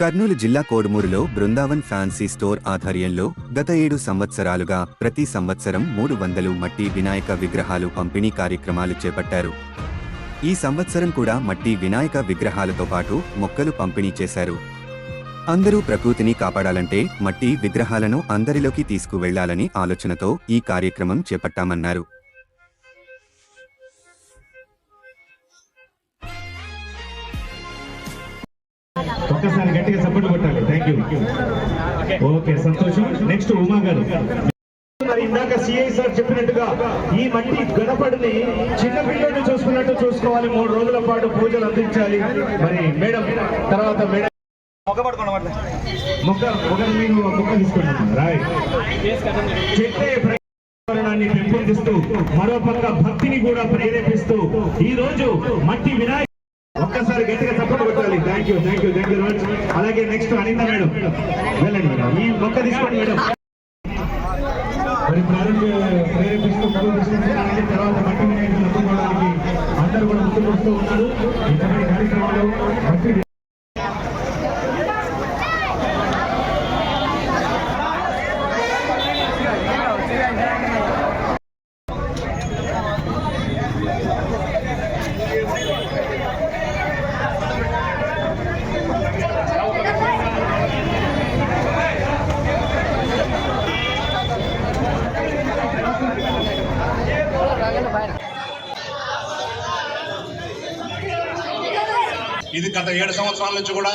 కర్నూలు జిల్లా కోడుమూరులో Brindavan fancy store ఆధ్వర్యంలో గత ఏడు సంవత్సరాలుగా ప్రతి సంవత్సరం మూడు వందలు మట్టి వినాయక విగ్రహాలు పంపిణీ కార్యక్రమాలు చేపట్టారు. ఈ సంవత్సరం కూడా మట్టి వినాయక విగ్రహాలతో పాటు మొక్కలు పంపిణీ చేశారు. అందరూ ప్రకృతిని కాపాడాలంటే మట్టి విగ్రహాలను అందరిలోకి తీసుకువెళ్ళాలని ఆలోచనతో ఈ కార్యక్రమం చేపట్టామన్నారు. ఒక్కసారి గట్టిగా సపోర్ట్ కొట్టాలి. థ్యాంక్ యూ ఓకే సంతోషం. నెక్స్ట్ ఉమా గారు. మరి ఇందాక సిఐ సార్ చెప్పినట్టుగా ఈ మట్టి గణపడిని చిన్నపిల్లడిని చూసుకున్నట్టు చూసుకోవాలి. మూడు రోజుల పాటు పూజలు అందించాలి. మరి మేడం తర్వాత మేడం. మొక్క ఒక మీరు మొక్క తీసుకుంటున్నాను రాయ్ చెట్టే పెంపొందిస్తూ మరో పక్క భక్తిని కూడా ప్రేరేపిస్తూ ఈ రోజు మట్టి వినాయక ఒక్కసారి గట్టిగా సపోర్ట్ కొట్టాలి. Thank you thank you thank you much అలాగే నెక్స్ట్ అనిత మేడం. వెళ్ళండి మేడం. ఈ మొక్క తీసుకోండి మేడం. మరి ప్రారంభ ప్రేరేపిస్తూ తర్వాత మట్టి వినాయకులు అందుకోవడానికి అందరూ కూడా ముందుకు వస్తూ ఉన్నారు. ఇంతటి కార్యక్రమాలు మట్టి ఇది గత ఏడు సంవత్సరాల నుంచి కూడా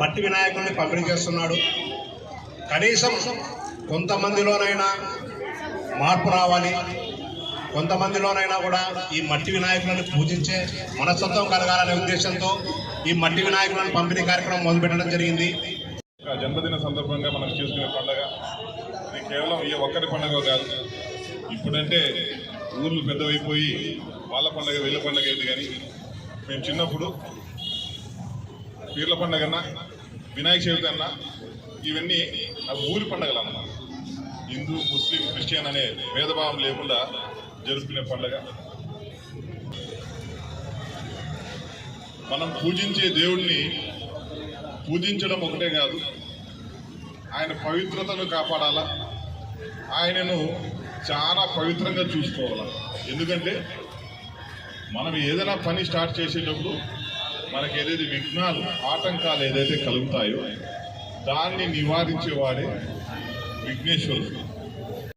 మట్టి వినాయకుడిని పంపిణీ చేస్తున్నాడు. కనీసం కొంతమందిలోనైనా మార్పు రావాలి. కొంతమందిలోనైనా కూడా ఈ మట్టి వినాయకులను పూజించే మనస్తత్వం కలగాలనే ఉద్దేశంతో ఈ మట్టి వినాయకులను పంపిణీ కార్యక్రమం మొదలుపెట్టడం జరిగింది. జన్మదిన సందర్భంగా మనం చేసుకునే పండగ. ఇది కేవలం ఈ ఒక్కరి పండగ కాదు. ఇప్పుడంటే ఊర్లు పెద్దవైపోయి వాళ్ళ పండగ వీళ్ళ పండగ అయింది కానీ మేము చిన్నప్పుడు పీర్ల పండగ అన్నా వినాయక చవితి అన్నా ఇవన్నీ ఆ ఊరి పండగలు అన్న హిందూ ముస్లిం క్రిస్టియన్ అనే భేదభావం లేకుండా జరుపుకునే పండగ. మనం పూజించే దేవుణ్ణి పూజించడం ఒకటే కాదు ఆయన పవిత్రతను కాపాడాలా? ఆయనను చాలా పవిత్రంగా చూసుకోవాలా? ఎందుకంటే మనం ఏదైనా పని స్టార్ట్ చేసేటప్పుడు మనకి ఏదైతే విఘ్నాలు ఆటంకాలు ఏదైతే కలుగుతాయో దాన్ని నివారించేవాడే విఘ్నేశ్వరుడు.